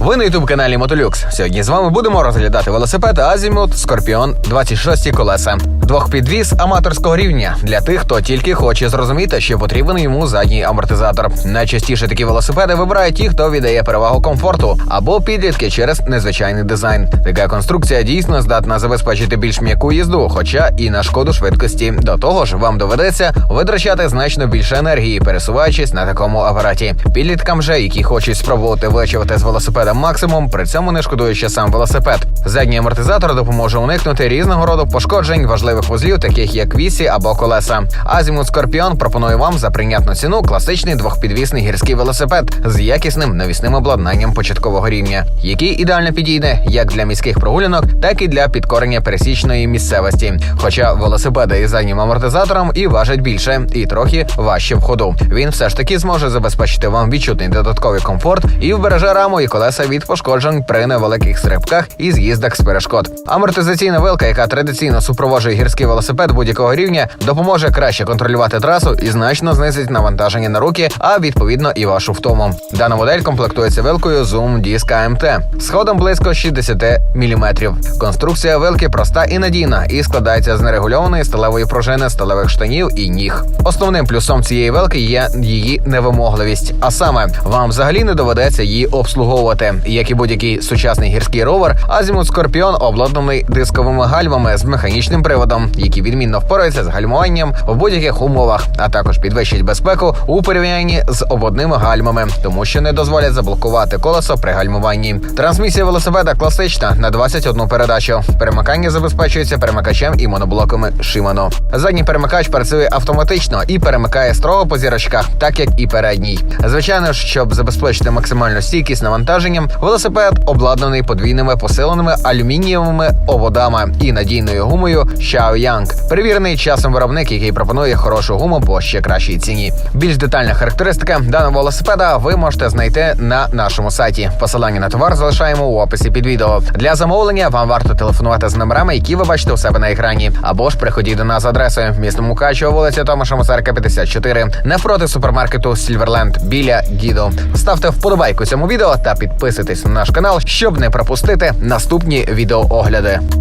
Ви на ютуб каналі Мотолюкс. Сьогодні з вами будемо розглядати велосипед Азімут Скорпіон 26 колеса. Двохпідвіз аматорського рівня для тих, хто тільки хоче зрозуміти, що потрібен йому задній амортизатор. Найчастіше такі велосипеди вибирають ті, хто віддає перевагу комфорту або підлітки через незвичайний дизайн. Така конструкція дійсно здатна забезпечити більш м'яку їзду, хоча і на шкоду швидкості. До того ж, вам доведеться витрачати значно більше енергії, пересуваючись на такому апараті. Підліткам же, які хочуть спробувати вичавити з велосипеда максимум, при цьому не шкодуючи сам велосипед. Задній амортизатор допоможе уникнути різного роду пошкоджень важливих вузлів, таких як вісі або колеса. Азімут Скорпіон пропонує вам за прийнятну ціну класичний двохпідвісний гірський велосипед з якісним навісним обладнанням початкового рівня, який ідеально підійде як для міських прогулянок, так і для підкорення пересічної місцевості. Хоча велосипеди із заднім амортизатором і важать більше, і трохи важче в ходу. Він все ж таки зможе забезпечити вам відчутний додатковий комфорт і вбереже раму і колеса від пошкоджень при невеликих стрибках і з'їздах з перешкод. Амортизаційна вилка, яка традиційно супроводжує гірський велосипед будь-якого рівня, допоможе краще контролювати трасу і значно знизить навантаження на руки, а відповідно і вашу втому. Дана модель комплектується вилкою Zoom Disc AMT з ходом близько 60 мм. Конструкція вилки проста і надійна і складається з нерегульованої сталевої пружини, сталевих штанів і ніг. Основним плюсом цієї вилки є її невимогливість, а саме вам взагалі не доведеться її обслуговувати. Як і будь-який сучасний гірський ровер, Азімут Скорпіон обладнаний дисковими гальмами з механічним приводом, які відмінно впораються з гальмуванням в будь-яких умовах, а також підвищать безпеку у порівнянні з ободними гальмами, тому що не дозволять заблокувати колесо при гальмуванні. Трансмісія велосипеда класична на 21 передачу. Перемикання забезпечується перемикачем і моноблоками Shimano. Задній перемикач працює автоматично і перемикає строго по зірочках, так як і передній. Звичайно щоб забезпечити максимальну стійкість навантаженням, велосипед обладнаний подвійними посиленими алюмінієвими ободами і надійною гумою Xiaoyang. Перевірений часом виробник, який пропонує хорошу гуму по ще кращій ціні. Більш детальна характеристика даного велосипеда ви можете знайти на нашому сайті. Посилання на товар залишаємо у описі під відео. Для замовлення вам варто телефонувати з номерами, які ви бачите у себе на екрані, або ж приходіть до нас за адресою місто Мукачево, вулиця Томаша Мосарка, 54, навпроти супермаркету Сільверленд біля Гідо. Ставте вподобайку цьому відео та підписуйтесь на наш канал, щоб не пропустити наступні відеоогляди.